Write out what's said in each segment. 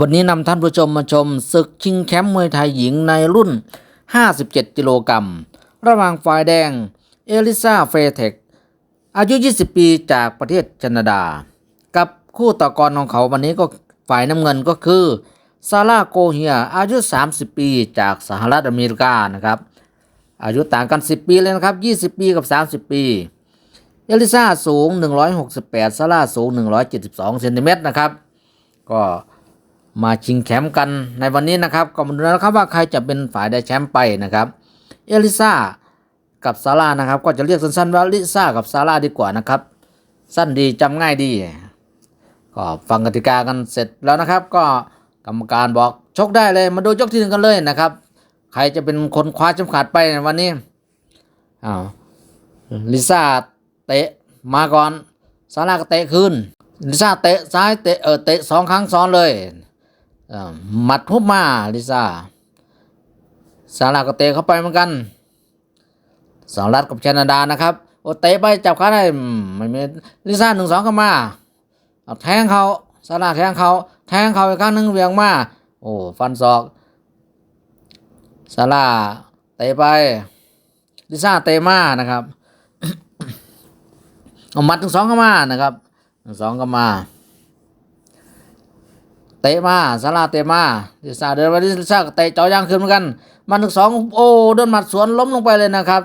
วันนี้นำท่านผู้ชมมาชมศึกชิงแชมป์มวยไทยหญิงในรุ่น 57 กิโลกรัม ระหว่างฝ่ายแดง เอลิซาเฟเทค อายุ 20 ปีจากประเทศแคนาดา กับคู่ต่อกรของเขาวันนี้ก็ฝ่ายน้ำเงินก็คือ ซาร่าโกเฮีย อายุ 30 ปีจากสหรัฐอเมริกานะครับ อายุต่างกัน 10 ปีเลยนะครับ 20 ปีกับ 30 ปี เอลิซาสูง 168 ซาร่าสูง 172 เซนติเมตรนะครับ ก็ มาชิงแชมป์กันในวันนี้นะครับก็มาดูนะครับว่าใครจะเป็นฝ่ายได้แชมป์ไปนะครับ เอลิซากับซาร่านะครับ ก็จะเรียกสั้นๆว่าลิซ่ากับซาร่าดีกว่านะครับ สั้นดีจำง่ายดี ก็ฟังกติกากันเสร็จแล้วนะครับ ก็กรรมการบอกชกได้เลยมาดูยกที่หนึ่งกันเลยนะครับ ใครจะเป็นคนคว้าเข็มขัดไปในวันนี้อ้าวลิซ่าเตะมาก่อนซาร่าก็เตะคืนลิซ่าเตะซ้ายเตะเออเตะสองครั้งซ้อนเลย หมัดทุบมาลิซ่าซาราก็เตะเข้าไปเหมือนกันสหรัฐกับแคนาดานะครับ โอเตะไปจับขาได้อืมไม่มีลิซ่าหนึ่งสองเข้ามาเอาแทงเขาซาราแทงเขาแทงเขาอีกครั้งหนึ่งเวียงมาโอ้ฟันศอกซาร่าเตะไปลิซ่าเตะมานะครับเอามัดถึงสองเข้ามานะครับถึงสองเข้ามา เตะมาซาราเตะมาลิซาเดินไปลิซาเตะเจ่อยางขึ้นเหมือนกัน มันถึงสองโอ้โดนหมัดสวนล้มลงไปเลยนะครับ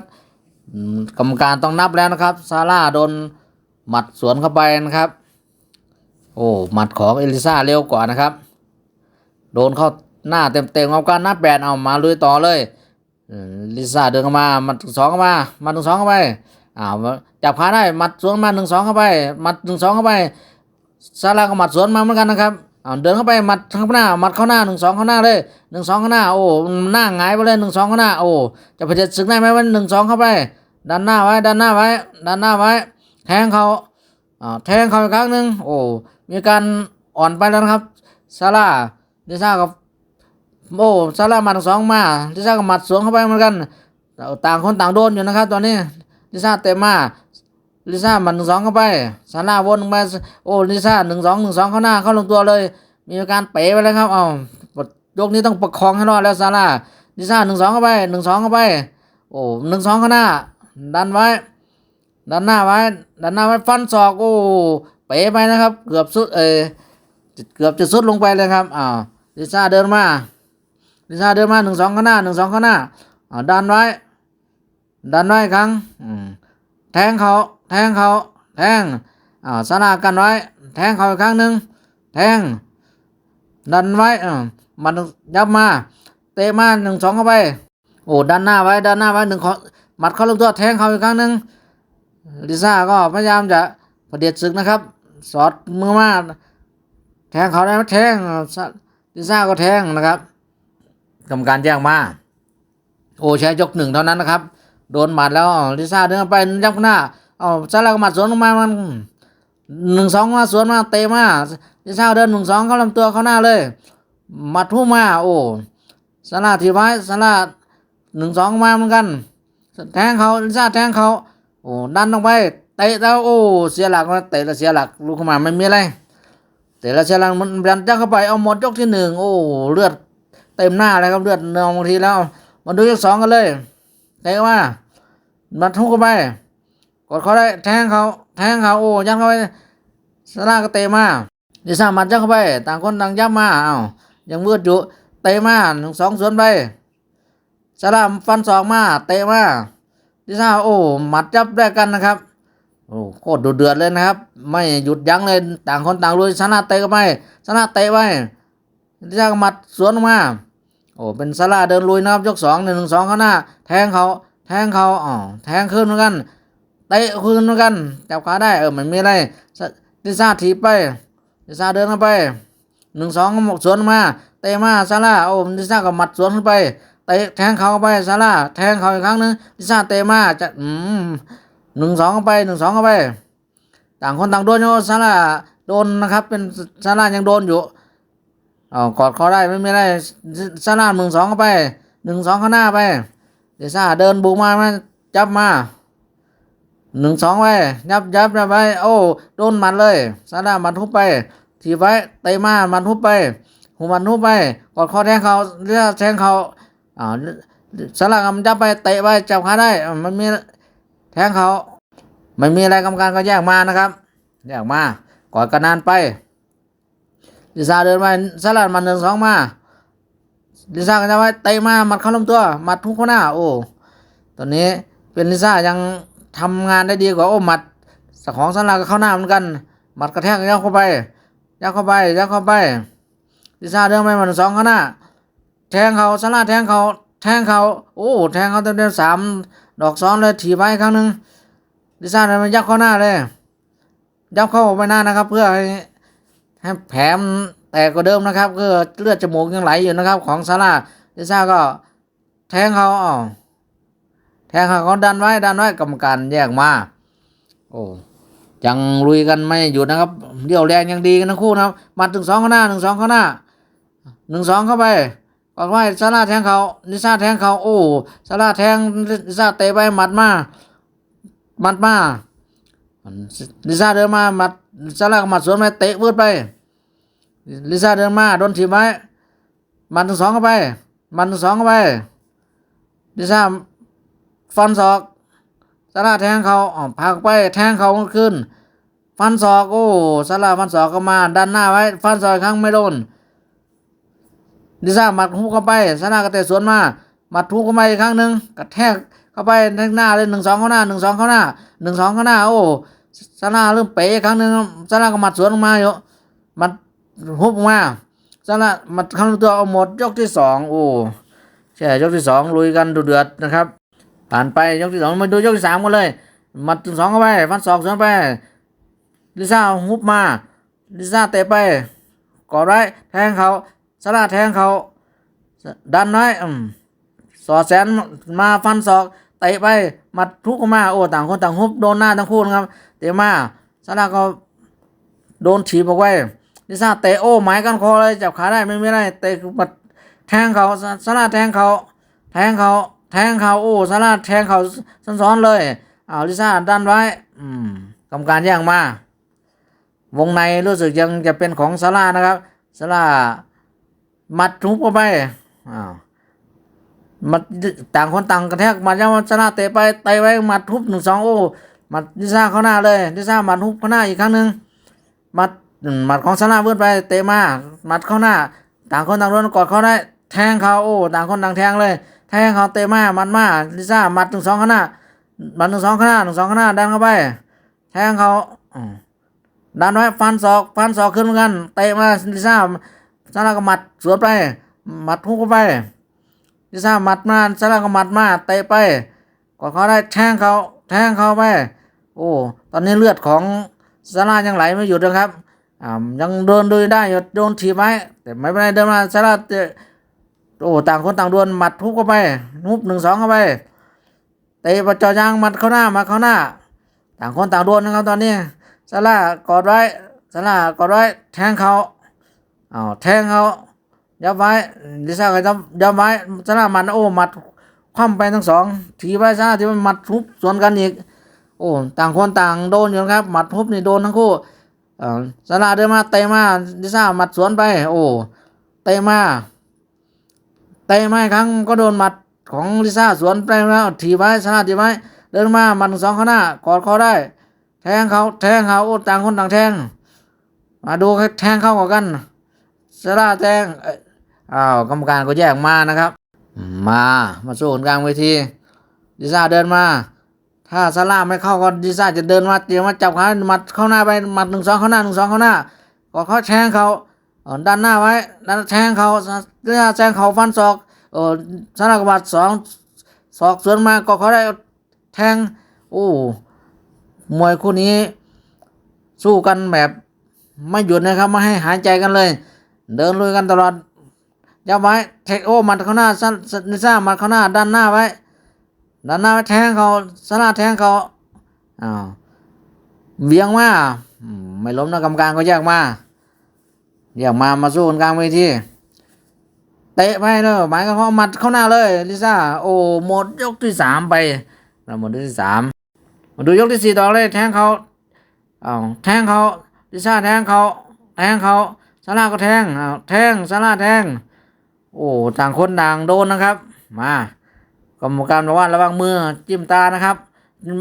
กรรมการต้องนับแล้วนะครับซาร่าโดนหมัดสวนเข้าไปนะครับ โอ้หมัดของเอลิซาเร็วกว่านะครับ โดนเข้าหน้าเต็มๆเอาการนับแปดเอามาลุยต่อเลยลิซ่าเดินเข้ามาหมัดถึงสองเข้ามาหมัดถึงสองเข้าไปอ้าวจับขาได้หมัดสวนมาหนึ่งสองเข้าไปหมัดหนึ่งสองเข้าไปซาร่าก็หมัดสวนมาเหมือนกันนะครับ อ้าเดินเข้าไปมัดข้างหน้ามัดเข้าหน้าหนึ่งสองเข้าหน้าเลยหนึ่งสองเข้าหน้าโอ้หน้าหงายไปเลยหนึ่งสองเข้าหน้าโอ้จะไปเด็ดศึกได้ไหมวันหนึ่งสองเข้าไปดันหน้าไว้ดันหน้าไว้ดันหน้าไว้ แทงเขาอ่าแทงเขาอีกครั้งหนึ่งโอ้มีการอ่อนไปแล้วนะครับซาร่าลิซ่ากับโอ้ซาร่าหมัดสองมาลิซ่าก็หมัดสวนเข้าไปเหมือนกันต่างคนต่างโดนอยู่นะครับ ตอนนี้ลิซ่าเตะมา ลิซ่าหมัดหนึ่งสองเข้าไปซาร่าวนลงมาโอ้ลิซ่าหนึ่งสองหนึ่งสองเข้าหน้าเข้าลงตัวเลย มีอาการเป๋ไปแล้วครับเอายกนี้ต้องประคองให้รอดแล้วซาร่าลิซ่าหนึ่งสองเข้าไปหนึ่งสองเข้าไป โอ้หนึ่งสองเข้าหน้า ดันไว้ ดันหน้าไว้ ดันหน้าไว้ฟันศอกโอ้เป๋ไปนะครับ เกือบสุดเออเกือบจะสุดลงไปเลยครับอ้าวลิซ่าเดินมาลิซ่าเดินมาหนึ่งสองข้างหน้าหนึ่งสองข้างหน้าอ่าดันไว้ ดันไว้ครั้งแทงเขา แทงเขาแทงอ่าสนากันไว้ แทงเขาอีกครั้งหนึ่งแทง ดันไว้อ่ามันยับมา เตะมาหนึ่งสองเข้าไป โอ้ดันหน้าไว้ดันหน้าไว้หนึ่งขอหมัดเข้าลงตัวแทงเขาอีกครั้งหนึ่งลิซ่าก็พยายามจะประเดียดศึกนะครับ สอดมือมาแทงเขาได้ไหมแทงลิซ่าก็แทงนะครับกรรมการแจ้งมาโอ้ใช้ยกหนึ่งเท่านั้นนะครับ โดนหมัดแล้วลิซ่าเดินไปยับหน้า เอาซาร่าก็หมัดสวนลงมามันหนึ่งสองมาสวนมาเตะมาลิซ่าเดินหนึ่งสองเข้าลำตัวเข้าหน้าเลยหมัดทุ่มมาโอ้ซาร่าทีไว้ซาร่าหนึ่งสองมาเหมือนกันแทงเขาลิซ่าแทงเขาโอ้ดันลงไปเตะแล้วโอ้เสียหลักเตะแล้วเสียหลักลุกขึ้นมาไม่มีอะไรเตะแล้วเสียหลักมันยันจ้าเข้าไปเอาหมดยกที่หนึ่งโอ้เลือดเต็มหน้าเลยครับเลือดนองบางทีแล้วมาดูยกสองกันเลยเตะมามาทุกเข้าไป ดเขาได้แทงเขาแทงเขาโอ้ยัดเข้าไปซาร่ากเตะมาดิซ่ามันยัดเข้าไป ต่างคนต่างยับมาเอ้ายังมืดอยู่เตะมาหนึ่งสองสวนไปซาร่าฟันสองมาเตะมาดิซ่าโอ้หมัดจับได้กันนะครับโอ้โคตรดุเดือดเลยนะครับ ไม่หยุดยั้งเลยต่างคนต่างลุยชนะเตะก็ไปชนะเตะไปลิซ่าก็หมัดสวนมาโอ้เป็นซาร่าเดินลุยนะครับยกสองหนึ่งหนึ่งสองข้างหน้า แทงเขาแทงเขาอ๋อแทงขึ้นเหมือนกัน เตะคืนเหมือนกันจับขาได้เออมันมีอะไรลิซ่าถีบไปลิซ่าเดินเข้าไปหนึ่งสองหมกสวนมาเตะมาซาร่าโอ้ลิซ่าก็หมัดสวนขึ้นไปเตะแทงเข้าไปซาร่าแทงเขาอีกครั้งหนึงลิซ่าเตะมาจะอืมหนึ่งสองเข้าไปหนึ่งสองเข้าไป ต่างคนต่างโดนโยซาร่าโดนนะครับเป็นซาร่ายังโดนอยู่อ๋อกอดคอได้ไม่มีอะไรซาร่าหนึ่งสองเข้าไปหนึ่งสองข้างหน้าไปเดซ่าเดินบุกมามาจับมา หนึ่งสองไปยับยับยับไปโอ้โดนมันเลยซาร่าหมันทุบไป ถีบไว้เตะมามันทุบไปหูมันหูไปกอดคอแทงเขาเรือแทงเขาอ่าสลากมันจับไปเตะไปจับขาได้ มันมีแทงเขาไม่มีอะไรกรรมการก็แยกมานะครับแยกมากอดกันนานไปลิซ่าเดินไปสลัดมันหนึ่งสองมาลิซ่าก็จะไว้เตะมามัดเข้าลำตัวมัดทุกข้อหน้า โอ้ตอนนี้เป็นลิซ่ายัง ทำงานได้ดีกว่าโอ้หมัดสของสลาก็เข้าหน้าเหมือนกัน หมัดกระแทกยัดเข้าไปยัดเข้าไปยัดเข้าไปลิซ่าเดินไปหมัดสองข้างหน้า แทงเขาสลาแทงเขาแทงเขาโอ้แทงเขาเต็มเต็มๆสามดอกซ้อนเลยถีบไปครั้งหนึ่งลิซ่าเดินไปยัดเข้าหน้าเลยยับเข้าไปหน้านะครับ เพื่อให้ให้แผลแตกกว่าเดิมนะครับก็เลือดจมูกยังไหลอยู่นะครับ ของซาร่าลิซ่าก็แทงเขาอ้าว แทงเขาเขาดันไว้ดันไว้กรรมการแยกมา โอ้ยังลุยกันไม่หยุดนะครับเดี่ยวแรงยังดีกันทั้งคู่นะครับมัดถึงสองข้างหน้าหนึ่งสองข้างหน้าหนึ่งสองเข้าไปกอดไว้ซาร่าแทงเขาลิซาแทงเขาโอ้ซาร่าแทงลิซาเตะไปหมัดมาหมัดมาลิซาเดินมาหมัดซาร่าหมัดสวนไปเตะวืดไปลิซ่าเดินมาโดนถีบไว้มัดถึงสองเข้าไป มัดถึงสองเข้าไปลิซ่า ฟันศอกซาร่าแทงเขาอ๋อผลักไปแทงเขาขึ้น ฟันศอกโอ้ซาร่าฟันศอกก็มาดันหน้าไว้ ฟันศอกครั้งไม่โดนลิซ่าหมัดฮุกเข้าไปซาร่าก็เตะสวนมาหมัดฮุกเข้าไปอีกครั้งหนึ่งกระแทกเข้าไปหน้าเลยหนึ่งสองเข้าหน้าหนึ่งสองเข้าหน้าหนึ่งสองเข้าหน้าโอ้ซาร่าเริ่มเป๋อีกครั้งหนึ่งซาร่าก็หมัดสวนออกมาอยู่หมัดฮุบมาซาร่าหมัดเข้าตัวเอาหมดยกที่สองโอ้ใช่ยกที่สองลุยกันดุเดือดนะครับ ผ่านไปยกที่สองมาดูยกที่สามกันเลยมัดถึงสองเข้าไปฟันศอกสวนไปลิซ่าฮุบมาลิซ่าเตะไปกอดไว้แทงเขาซาร่าแทงเขาดันไว้อืมสอดแสนมาฟันศอกเตะไปมัดทุกออกมาโอ้ต่างคนต่างฮุบโดนหน้าทั้งคู่นะครับเตะมาซาร่าก็โดนถีบออกไว้ลิซ่าเตะโอ้หมายกันคอเลยจับขาได้ไม่ไมีอะไรเตะมาแทงเขาซาซาร่าแทงเขาแทงเขา แทงเขาโอ้ซาร่าแทงเขาซ้อนๆเลยอ้าลิซ่าดันไว้ อืมกรรมการแย่งมาวงในรู้สึกยังจะเป็นของซาร่านะครับซาร่ามัดทุบเข้าไปอ้าวมัดต่างคนต่างกระแทกหมัดยังซาร่าเตะไปเตะไว้หมัดทุบหนึ่งสองโอ้หมัดลิซ่าเข้าหน้าเลยลิซ่าหมัดทุบเข้าหน้าอีกครั้งหนึ่งหมัดหมัดของซาร่าเบื้อนไปเตะมาหมัดเข้าหน้า ต่างคนต่างโดนกอดเขาได้ แทงเขาโอ้ต่างคนต่างแทงเลย แทงเขาเตะมาหมัดมาลิซ่าหมัดหนึ่งสองข้างหน้ามัดหนึ่งสองข้างหน้าหนึ่งสองข้างหน้าดันเข้าไปแทงเขาดันไว้ฟันศอกฟันศอกขึ้นเหมือนกันเตะมาลิซ่าซาร่าก็หมัดสวนไปหมัดพุ่งเข้าไปลิซ่าหมัดมาซาร่าก็หมัดมาเตะไปกอดเขาได้แทงเขาแทงเขาไปโอ้ตอนนี้เลือดของซาร่ายังไหลไม่หยุดนะครับอ่ายังเดินดินได้อยู่โดนถีบไว้แต่ไม่เป็นไรเดินมาซาร่าเตะ โอ้ต่างคนต่างดวลหมัดทุบเข้าไปนุบหนึ่งสองเข้าไปเตะประจอยางหมัดเข้าหน้าหมาเข้าหน้า ต่างคนต่างดวลนะครับตอนนี้ซาร่ากอดไว้ซาร่ากอดไว้แทงเขาอ้าวแทงเขายับไว้ลิซ่าก็ยับยับไว้ซาร่าหมัดโอ้หมัดคว่ำไปทั้งสองทีไว้ซาร่าที่มันหมัดทุบสวนกันอีกโอ้ต่างคนต่างโดนอยู่นะครับหมัดทุบนี่โดนทั้งคู่อ่อซาร่าเดินมาเตะมาลิซ่าหมัดสวนไป โอ้เตะมา ตะมาอีกครั้งก็โดนหมัดของลิซ่าสวนไปแล้วทีบไว้ซาร่าทีไว้ เดินมาหมัดหนึ่งสองข้างหน้ากอดคอได้ แทงเขาแทงเขาโอ้ต่างคนต่างแทง มาดูแทงเข้ากันกันซาร่าแทงอ้าวกรรมการก็แยกมานะครับ มามาสู้กันกลางเวทีลิซ่าเดินมา ถ้าซาร่าไม่เข้าก็ลิซ่าจะเดินมาเตรียมมาจับขาหมัดเข้าหน้าไปหมัดหนึ่งสองเข้าหน้าหนึ่งสองเข้าหน้าก็เขาแทงเขา เออดันหน้าไว้ดันแทงเขาลิซ่าแทงเขาฟันศอกเออซาร่าก็บาดสองศอกสวนมาก็เขาได้แทงโอ้มวยคู่นี้ สู้กันแบบไม่หยุดนะครับไม่ให้หายใจกันเลย เดินลุยกันตลอดยับไว้เทคโอหมัดเข้าหน้าซาลิซ่ามัดเข้าหน้าดันหน้าไว้ ด้านหน้าแทงเขาสลาแทงเขาอ้าวเวียงมาไม่ล้มนะกรรมการก็แยกมา แยกมามาสู้กันกลางเวทีเตะไปเนอะหมายก็เขาหมัดเข้าหน้าเลยลิซ่าโอ้หมดยกที่สามไปเราหมดยกที่สามมาดูยกที่สี่ต่อเลยแทงเขาอ้าแทงเขาลิซ่าแทงเขาแทงเขาซาร่าก็แทงอ้าแทงซาร่าแทง โอ้ต่างคนต่างโดนนะครับ มากรรมการบอกว่าระวังมือจิ้มตานะครับ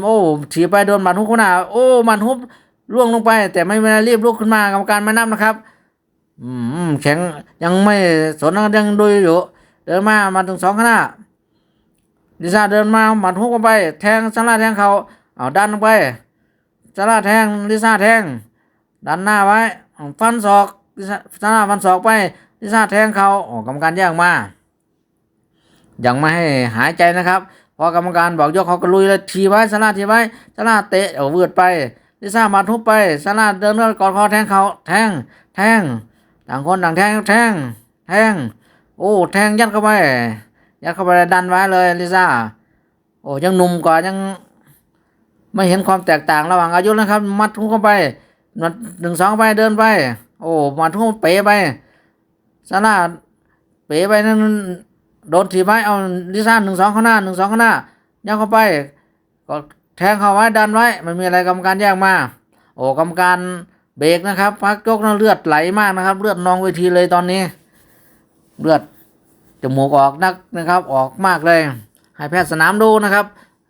โอ้ถีบไปโดนหมัดฮุบข้างหน้าโอ้หมัดฮุบล่วงลงไป แต่ไม่เวลารีบลุกขึ้นมากรรมการไม่นับนะครับ อืมแข็งยังไม่สนนะยังดูอยู่ เดินมามาถึงสองข้างหน้าดิซาเดินมาหมัดฮุบไป แทงซาร่าแทงเขาเอาดันไปซาร่าแทงลิซ่าแทง ดันหน้าไว้ฟันศอกลิซาซาร่าฟันศอกไปลิซ่าแทงเขาโอ้กรรมการแยกมายังไม่ให้หายใจนะครับ พอกรรมการบอกยกเขาก็ลุยเลยทีไว้ซาร่าทีไว้ซาร่าเตะเอาเวือดไปลิซ่ามาทุบไปซาร่าเดินเข้ากอดคอแทงเขาแทงแทง ต่างคนต่างแทงแทงแทงโอ้แทงยัดเข้าไปยัดเข้าไปดันไว้เลยลิซ่าโอ้ยังหนุ่มกว่ายัง ไม่เห็นความแตกต่างระหว่างอายุนะครับ มัดทุบเข้าไปมัดหนึ่งสองไปเดินไป โอ้มัดทุบเป๋ไปซาร่าเป๋ไปนั่นโดนถีบไว้เอาลิซ่าหนึ่งสองข้างหน้าหนึ่งสองข้างหน้ายัดเข้าไป ก็แทงเข้าไว้ดันไว้ไม่มีอะไรกรรมการแยกมา โอ้กรรมการ เบรกนะครับพักยกนั้นเลือดไหลมากนะครับ เลือดนองเวทีเลยตอนนี้ เลือดจมูกออกนักนะครับ ออกมากเลย ให้แพทย์สนามดูนะครับ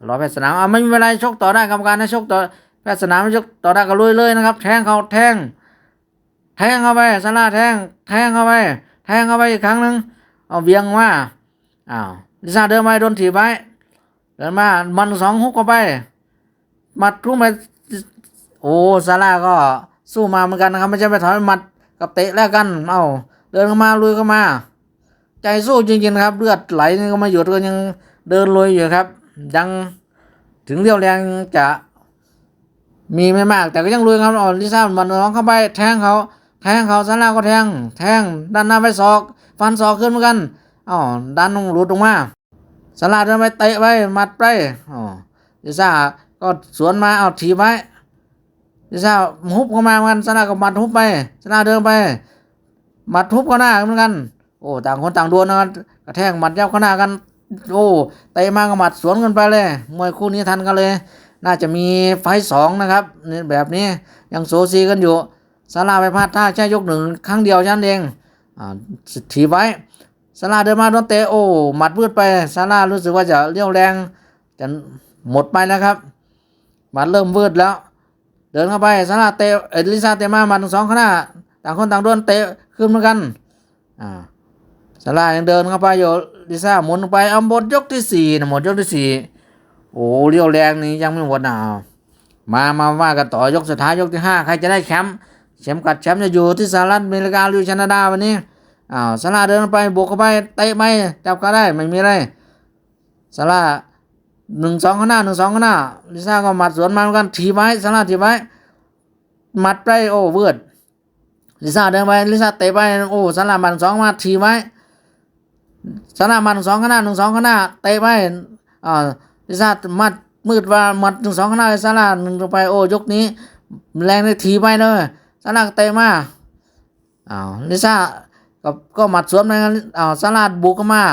รอแพทย์สนามอะไม่มีเวลาชกต่อได้กรรมการนะชกต่อแพทย์สนามชกต่อได้ก็ลุยเลยนะครับ แทงเขาแทง แทงเข้าไปซาร่าแทง แทงเข้าไปแทงเข้าไปอีกครั้งหนึ่งเอาเบียงมาอ้าวลิซ่าเดินมาโดนถีบไว้เดินมามันสองฮุกเข้าไปมัดทุ่มไปโอ้ซาร่าก็ สู้มาเหมือนกันนะครับ ไม่ใช่ไปถอยหมัดกับเตะแล้วกัน เอ้าเดินเข้ามาลุยเข้ามา ใจสู้จริงๆนะครับ เลือดไหลนี่ก็ไมาหยุดก็ยังเดินลุยอยู่ครับ ยังถึงเรี่ยวแรงจะมีไม่มาก แต่ก็ยังลุยครับเอลิซ่ามันน้องเข้าไปแทงเขาแทงเขาซาร่าก็แทง แทงด้านหน้าไปศอก ฟันศอกขึ้นเหมือนกันอ๋อดันลงหลุดออกมาสลาเดินไปเตะไปมัดไปอ๋อลิซ่าก็สวนมาเอาถีบไว้ ลิซ่าฮุบเข้ามาเหมือนกันสลาก็หมัดฮุบไปสลาเดินไปหมัดฮุบเข้าหน้าเหมือนกัน โอ้ต่างคนต่างดวลนะครับกระแทกหมัดยับเข้าหน้ากัน โอ้เตะมาก็หมัดสวนกันไปเลยมวยคู่นี้ทันกันเลย น่าจะมีไฟสองนะครับนี่แบบนี้ยังโซซีกันอยู่สลาไปพลาดท่าแค่ยกหนึ่งครั้งเดียวฉันเองอ่าถีบไว้ซาร่าเดินมาโดนเตะโอ้หมัดพืดไปซาร่ารู้สึกว่าจะเรี่ยวแรงจะหมดไปแล้วครับหมัดเริ่มวืดแล้ว เดินเข้าไปซาร่าเตะเอลิซาเตะมามัดทั้งสองข้างหน้าต่างคนต่างโดนเตะขึ้นเหมือนกันอ่าซาร่ายังเดินเข้าไปอยู่ลิซ่าหมุนไปเอาหมดยกที่สี่นะหมดยกที่สี่โอ้เรียวแรงนี้ยังไม่หมดนะมามาว่ากันต่อยกสุดท้ายยกที่ห้าใครจะได้แชมป์แชมป์กัดแชมป์จะอยู่ที่สหรัฐอเมริกาหรือแคนาดาวันนี้อ้าวซาร่าเดินไปบวกเข้าไปเตะไม่จับก็ได้ไม่มีอะไรซาร่า หนึ่งสองข้างหน้าหนึ่งสองข้างหน้าลิซ่าก็หมัดสวนมาเหมือนกันถีบไว้ซาร่าถีบไว้หมัดไปโอ้เวิร์ดลิซ่าเดินไปลิซ่าเตะไปโอ้ซาร่าหมัดสองมาถีบไว้ซาร่าหมัดสองข้างหน้าหนึ่งสองข้างหน้าเตะไปอ่าลิซ่าหมัดมืดว่าหมัดหนึ่งสองข้างหน้าซาร่าหนึ่งลงไปโอ้ยกนี้ แรงเลยถีบไปเลยซาร่าเตะมาอ้าวลิซ่าก็ก็หมัดสวนไปกันอ่าซาลาบุกเข้ามา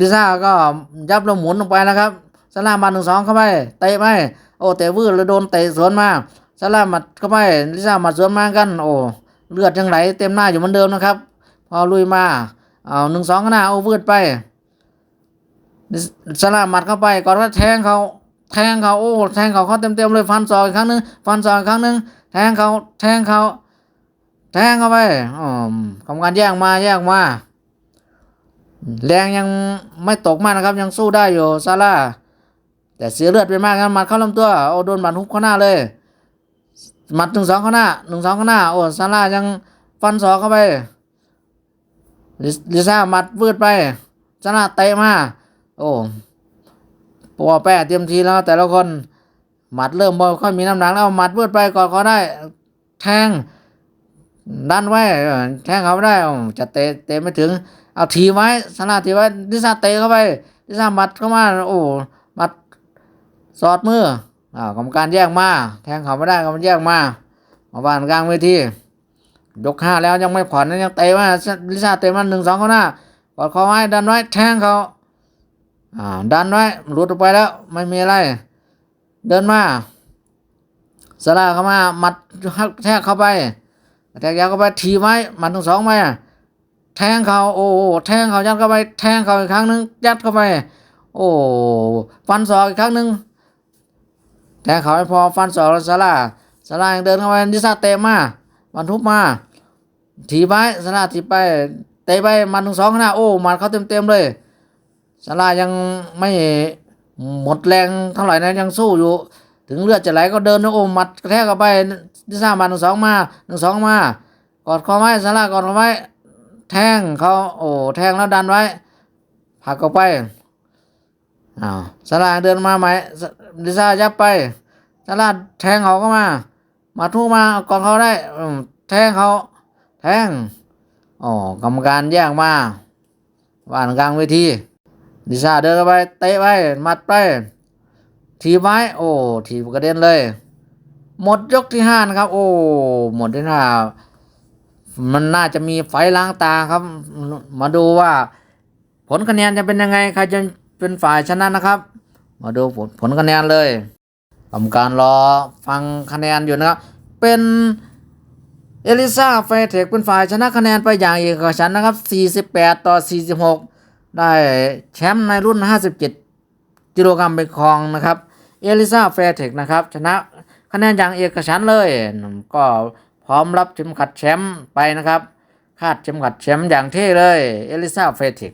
ลิซ่าก็ยับแล้วหมุนลงไปแล้วครับ ซาลาหมัดหนึ่งสองเข้าไปเตะไปโอ้เตะวืดแล้วโดนเตะสวนมาซาลาหมัดเข้าไปลิซ่ามัดสวนมากัน โอ้เลือดยังไหลเต็มหน้าอยู่เหมือนเดิมนะครับ พอลุยมาเอาหนึ่งสองข้างหน้าโอ้วืดไปซาลาหมัดเข้าไปก่อนว่าแทงเขาแทงเขาโอ้แทงเขาเขาเต็มเต็มๆเลยฟันศอกอีกครั้งหนึงฟันศอกอีกครั้งหนึงแทงเขาแทงเขาแทงเข้าไปอ๋อกรรมการแย่งมาแย่งมาแรงยังไม่ตกมากนะครับ ยังสู้ได้อยู่ซาร่า แต่เสียเลือดไปมากครับหมัดเข้าลำตัวโอ้โดนหมัดฮุกข้าหน้าเลยหมัดหนึ่งสองข้าหน้าหนึ่งสองข้าหน้าโอ้ซาร่ายังฟันศอกเข้าไปลิลิซ่าหมัดวืดไปซาร่าเตะมาโอ้ปอแป้เตรียมทีแล้วแต่ละคนหมัดเริ่มบ่ค่อยมีน้ำหนักแล้วหมัดวืดไปก่อนก็ได้ แทงดันไว้แทงเขาไม่ได้จะเตะเตะไม่ถึง เอาทีไว้สนาทีไว้ลิซ่าเตะเข้าไปลิซ่าหมัดเข้ามาโอ้หมัด สอดมืออ่ากรรมการแยกมา แทงเขาไม่ได้กรรมการแยกมามาบานกลางเวทียกห้าแล้วยังไม่ผ่อนนะยังเตะมาลิซ่าเตะมาหนึ่งสองเข้าหน้ากอดคอไว้ดันไว้แทงเขาอ่าดันไว้หลุดออกไปแล้วไม่มีอะไร เดินมาสลาเข้ามาหมัดแทกเข้าไปแทกยาวเข้าไปทีไว้หมัดทั้งสองไหมอะแทงเขาโอ้แทงเขายัดเข้าไป แทงเขาอีกครั้งหนึ่งยัดเข้าไป โอ้ฟันศอกอีกครั้งหนึ่ง แทงเขาไม่พอฟันศอกแล้วซาร่าซาร่ายังเดินเข้าไปดิซาเตะมามันทุบมาถีบไปซาร่าถีบไปเตะไปมันถึงสองขนาโอ้มันเขาเต็มเต็มเลยซาร่ายังไม่หมดแรงเท่าไหร่นะยังสู้อยู่ ถึงเลือดจะไหลก็เดินโอ้มัดกระแทกเข้าไปดิซามันหนึ่งสองมาหนึ่งสองมากอดคอไว้ซาร่ากอดคอไว้แทงเขาโอ้แทงแล้วดันไว้ผักเข้าไปอ้าวสลาเดินมาไหม ลิซ่ายับไปสลาแทงเขาก็มา มาทุกมาก่อนเขาได้แทงเขา แทงอ๋อกรรมการแย่งมาว่านกลางเวทีลิซาเดินไปเตะไปมัดไป ทีไว้โอ้ ทีกระเด็นเลย หมดยกที่ห้านะครับ โอ้ หมดที่ห้ามันน่าจะมีไฟล้างตาครับ มาดูว่า ผลคะแนนจะเป็นยังไงใครจะเป็นฝ่ายชนะนะครับ มาดูผลผลคะแนนเลยกรรมการรอฟังคะแนนอยู่นะครับ เป็นเอลิซาเฟเทคเป็นฝ่ายชนะคะแนนไปอย่างเอกฉันนะครับ 48 ต่อ 46 ได้แชมป์ในรุ่น 57 กิโลกรัมเป็นครองนะครับ เอลิซาเฟเทคนะครับ ชนะคะแนนอย่างเอกฉันเลย ก็พร้อมรับเข็มขัดแชมป์ไปนะครับ คาดเข็มขัดแชมป์อย่างเท่เลย เอลิซาเฟเทค